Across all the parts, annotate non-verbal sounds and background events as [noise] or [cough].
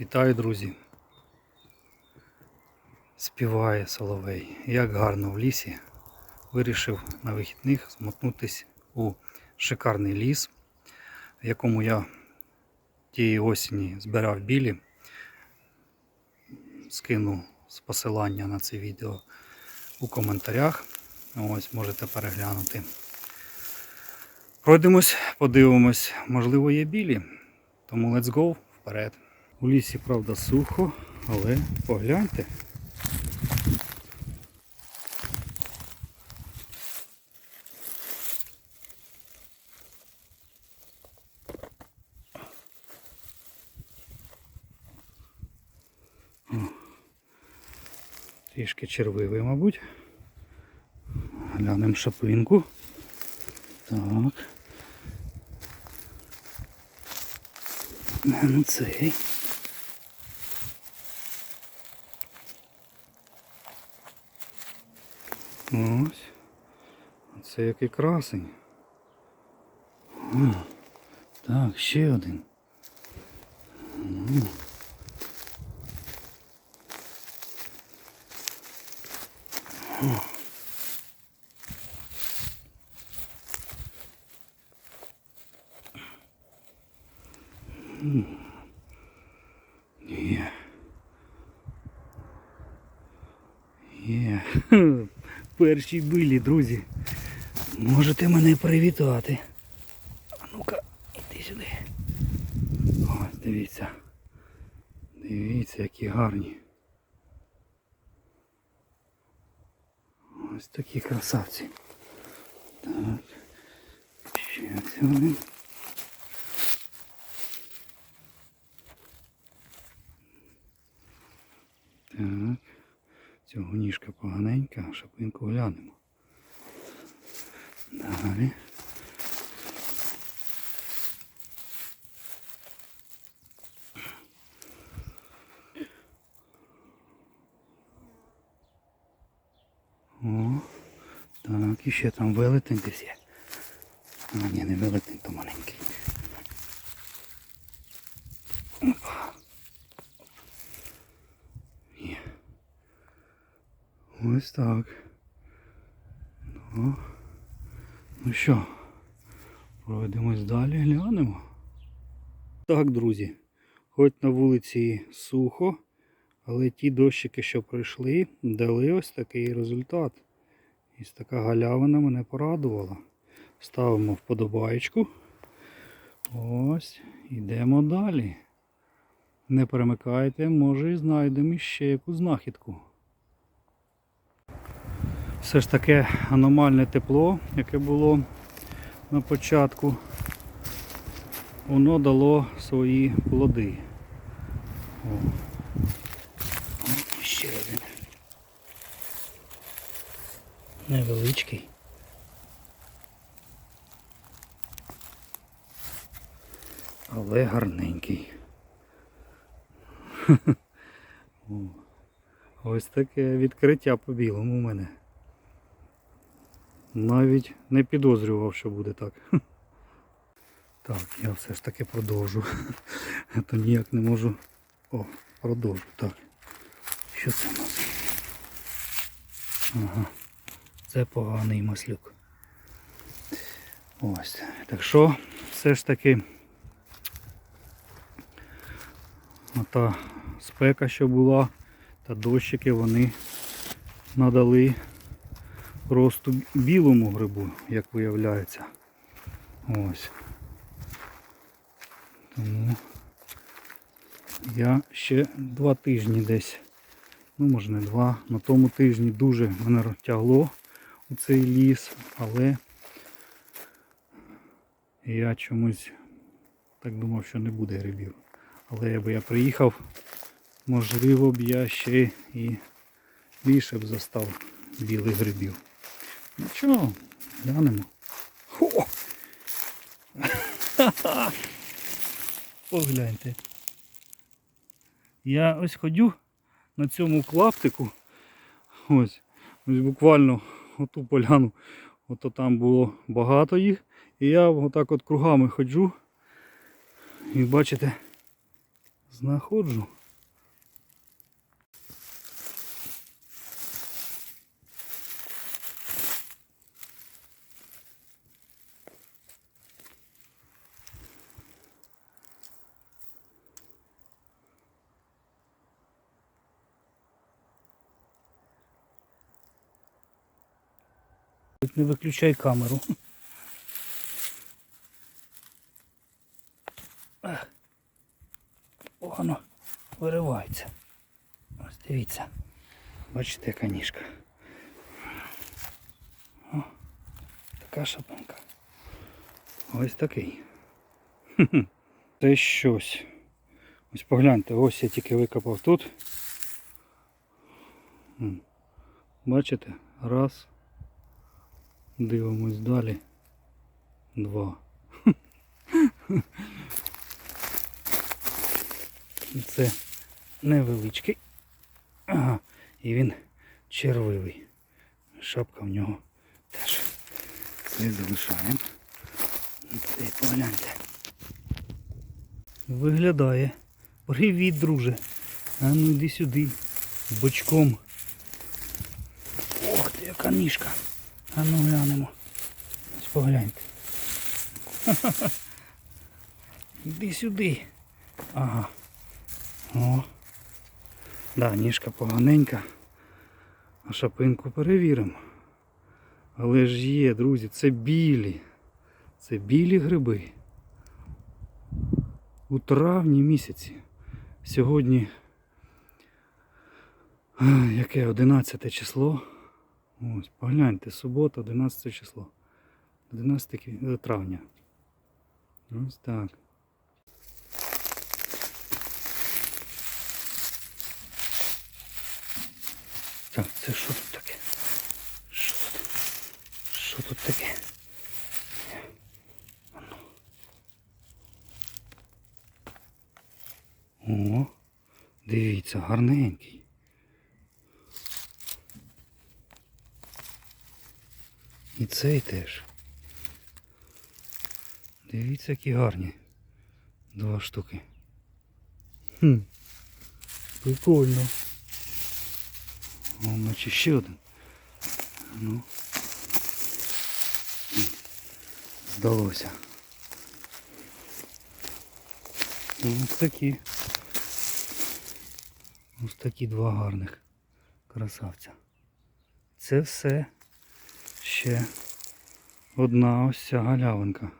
Вітаю, друзі. Співає Соловей. Як гарно в лісі. Вирішив на вихідних змотнутись у шикарний ліс, в якому я тієї осені збирав білі. Скину з посилання на це відео у коментарях. Ось можете переглянути. Пройдемось, подивимось, можливо, є білі. Тому let's go вперед. У лісі, правда, сухо, але погляньте. Трішки червивий, мабуть. Глянемо шапинку. Так. Ну цей. Ось. Це який красень. Так, ще один. Є. Є. [laughs] Перші билі, друзі. Можете мене привітати. А ну-ка, іди сюди. Ось, дивіться. Дивіться, які гарні. Ось такі красавці. Так. Ще один. Так. Цього ніжка поганенька, шапинку глянемо. Далі. О, так, і ще там велетень десь є. А, ні, не велетень, то маленький. Опа. Ось так. Ну, ну що, пройдемось далі, глянемо. Так, друзі, хоч на вулиці сухо, але ті дощики, що пройшли, дали ось такий результат. І така галявина мене порадувала. Ставимо вподобаєчку. Ось, йдемо далі. Не перемикайте, може і знайдемо ще яку знахідку. Все ж таке аномальне тепло, яке було на початку, воно дало свої плоди. О. О, ще один. Невеличкий. Але гарненький. [laughs] Ось таке відкриття по білому у мене. Навіть не підозрював, що буде так. [laughs] Так, я все ж таки продовжу. [laughs] То ніяк не можу. О, продовжу. Так. Що це у нас? Ага. Це поганий маслюк. Ось. Так що, все ж таки ота спека, що була, та дощики вони надали росту білому грибу, як виявляється. Ось. Тому я ще два тижні десь, ну може не два, на тому тижні дуже мене розтягло у цей ліс, але я чомусь так думав, що не буде грибів. Але якби я приїхав, можливо б я ще і більше б застав білих грибів. Нічого, глянемо. Хо! [laughs] Погляньте. Я ось ходю на цьому клаптику. Ось, ось буквально оту поляну. Ото там було багато їх. І я отак от кругами ходжу. І бачите, знаходжу. Не виключай камеру. Погано виривається. Ось дивіться. Бачите, яка ніжка. О, така шапинка. Ось такий. Це щось. Ось погляньте, ось я тільки викопав тут. Бачите? Раз. Дивимось далі. Два. Це невеличкий. Ага, і він червивий. Шапка в нього теж. Це залишаємо. Це погляньте. Виглядає. Привіт, друже. А ну йди сюди. Бочком. Ох ти, яка ніжка. А ну глянемо. Погляньте. [laughs] Іди сюди. Ага. О. Да, ніжка поганенька. А шапинку перевіримо. Але ж є, друзі, це білі. Це білі гриби. У травні місяці. Сьогодні яке 11 число. Ось, погляньте, субота, 11 число. 11 кві- е, травня. Ось так. Так, це що тут таке? Що тут? Що тут таке? О, дивіться, гарненький. І цей теж. Дивіться, які гарні. Два штуки. Хм. Прикольно. О, наче ще один. Ну. Здалося. Ну, Ось такі. Ось такі два гарних красавця. Це все ще одна ось ця галявинка.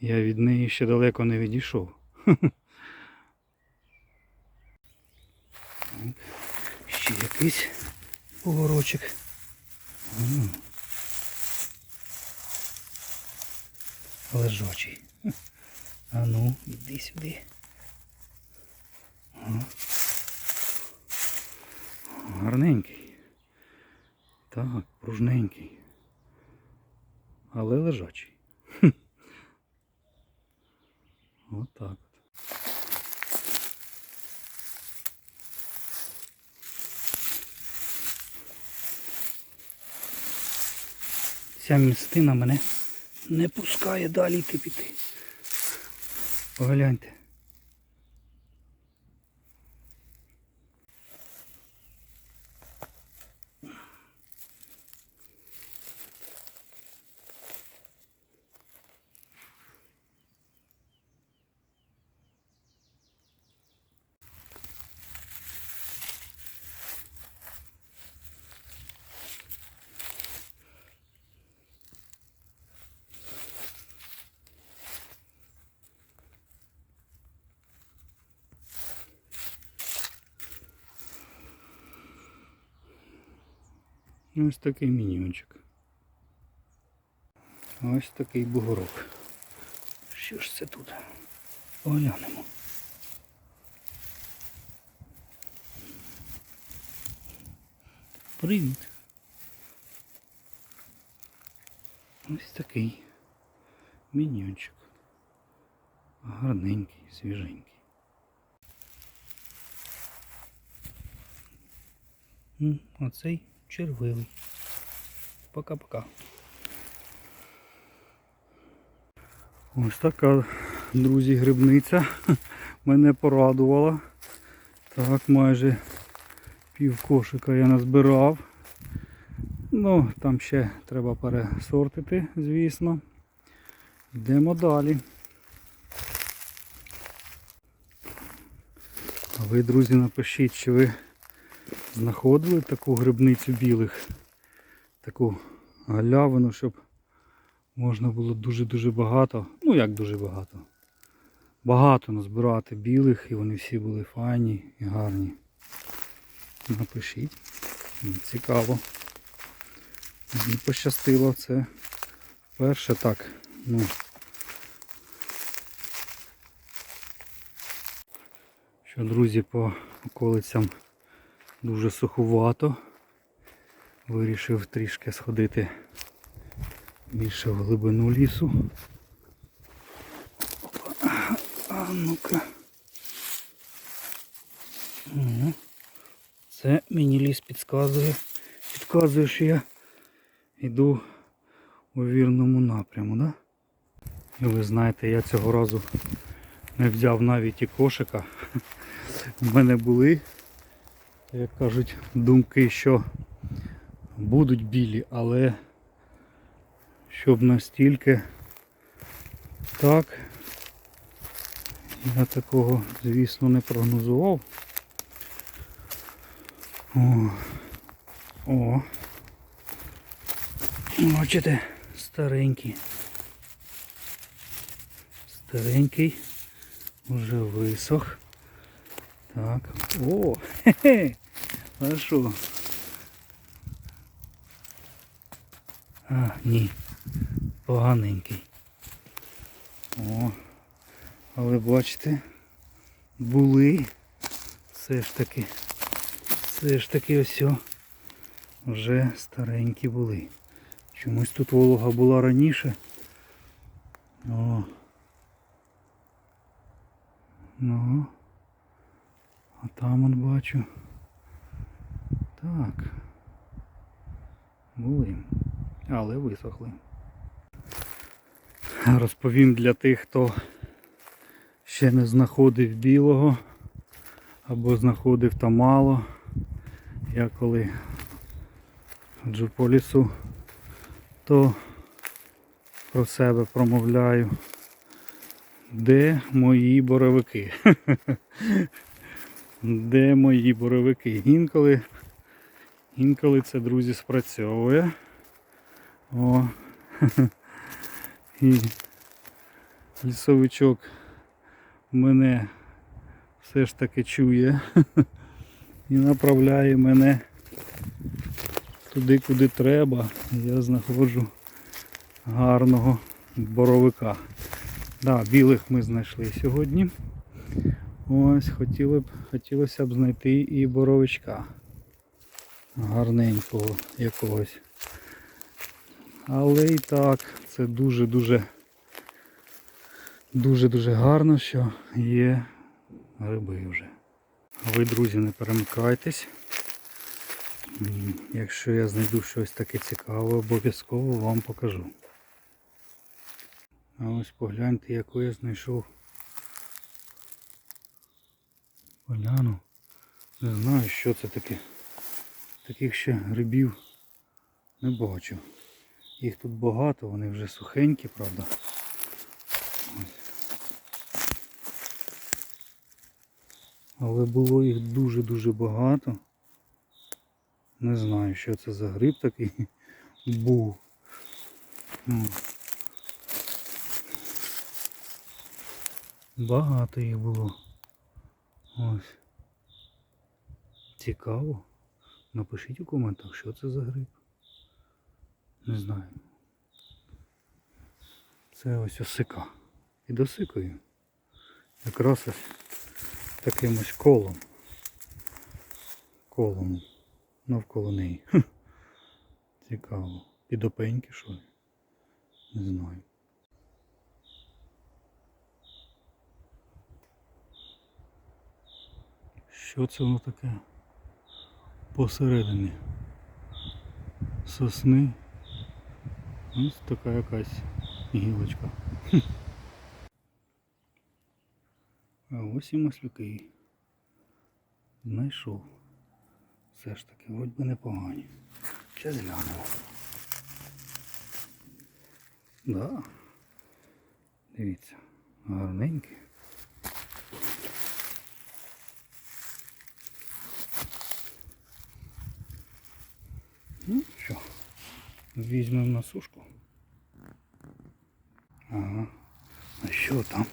Я від неї ще далеко не відійшов. [laughs] Ще якийсь погорочок. М. Лежачий. [laughs] А ну, іди сюди. Гарненький. Так, пружненький. Але лежачий. [laughs] Отак от. Ця містина мене не пускає далі йти піти. Погляньте. Ось такий міньйончик. Ось такий бугорок. Що ж це тут? Поглянемо. Привіт. Ось такий міньйончик. Гарненький, свіженький. Оцей червивий. Пока-пока. Ось така, друзі, грибниця. [laughs] мене порадувала. Так, майже пів кошика я назбирав. Ну, там ще треба пересортити, звісно. Йдемо далі. А ви, друзі, напишіть, чи ви знаходили таку грибницю білих, таку галявину, щоб можна було дуже-дуже багато, ну як дуже багато, багато назбирати білих і вони всі були файні і гарні. Напишіть. Цікаво. Мені пощастило це перше так. Ну. Що, друзі, по околицям дуже суховато. Вирішив трішки сходити більше в глибину лісу. А ну-ка. Це мені ліс підказує. Підказує, що я йду у вірному напряму, да? І ви знаєте, я цього разу не взяв навіть і кошика. [laughs] У мене були, як кажуть, думки, що будуть білі, але щоб настільки так, я такого, звісно, не прогнозував. О, о. Бачите, старенький. Старенький. Уже висох. Так. О! [laughs] Хе-хе! А? А, ні. Поганенький. О. Але бачите, були. Все ж таки. Все ж таки ось вже старенькі були. Чомусь тут волога була раніше. О. Ну. А там он бачу. Так. Були. Але висохли. Розповім для тих, хто ще не знаходив білого або знаходив там мало. Я коли ходжу по лісу, то про себе промовляю. Де мої боровики? [laughs] Де мої боровики? Інколи, інколи це, друзі, спрацьовує. О. [laughs] І лісовичок мене все ж таки чує [laughs] і направляє мене туди, куди треба. Я знаходжу гарного боровика. Да, білих ми знайшли сьогодні. Ось хотіли б, хотілося б знайти і боровичка. Гарненького якогось. Але і так, це дуже-дуже дуже-дуже гарно, що є гриби вже. А ви, друзі, не перемикайтесь. Якщо я знайду щось таке цікаве, обов'язково вам покажу. А ось погляньте, яку я знайшов поляну. Не знаю, що це таке. Таких ще грибів не бачу. Їх тут багато, вони вже сухенькі, правда. Але було їх дуже-дуже багато. Не знаю, що це за гриб такий [laughs] був. Багато їх було. Ось. Цікаво. Напишіть у коментах, що це за гриб. Не знаю. Це ось осика. І досикою. Якраз ось таким ось колом. Колом навколо неї. [laughs] Цікаво. Підопеньки що? Не знаю. Що це воно таке? Посередині сосни. Ось така якась гілочка. А ось і маслюки. Знайшов. Все ж таки, вроді би непогані. Ще глянемо. Да. Дивіться, гарненькі. Ну що, візьмемо на сушку. Ага. А що там?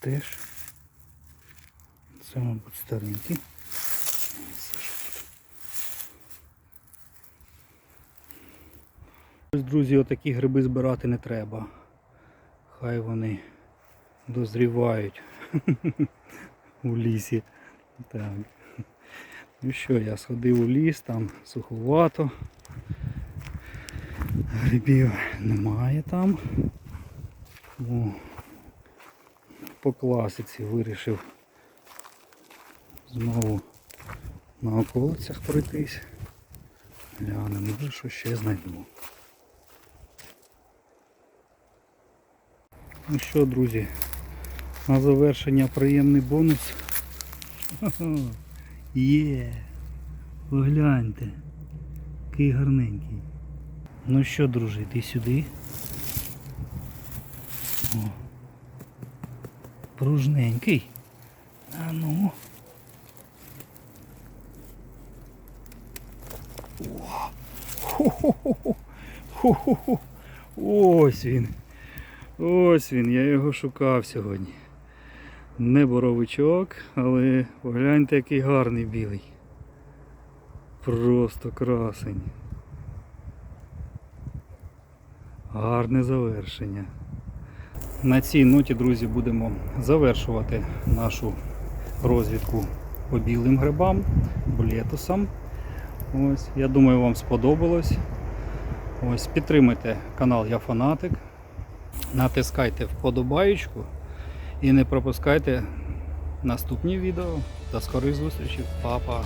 Теж. Це, мабуть, старенький. Ось, друзі, отакі гриби збирати не треба. Хай вони дозрівають [laughs] у лісі. Так. Ну що, я сходив у ліс, там суховато. Грибів немає там. О, по класиці вирішив знову на околицях пройтись. Гляну, може що ще знайду. Ну що, друзі, на завершення приємний бонус. Є, погляньте, який гарненький. Ну що, друже, йди сюди. О. Пружненький. А ну. Хо-хо-хо. Ось він. Ось він, я його шукав сьогодні. Не боровичок, але погляньте, який гарний білий. Просто красень. Гарне завершення. На цій ноті, друзі, будемо завершувати нашу розвідку по білим грибам, болетусам. Ось, я думаю, вам сподобалось. Ось, підтримайте канал Я Фанатик. Натискайте вподобаєчку і не пропускайте наступні відео. До скорих зустрічей. Па-па!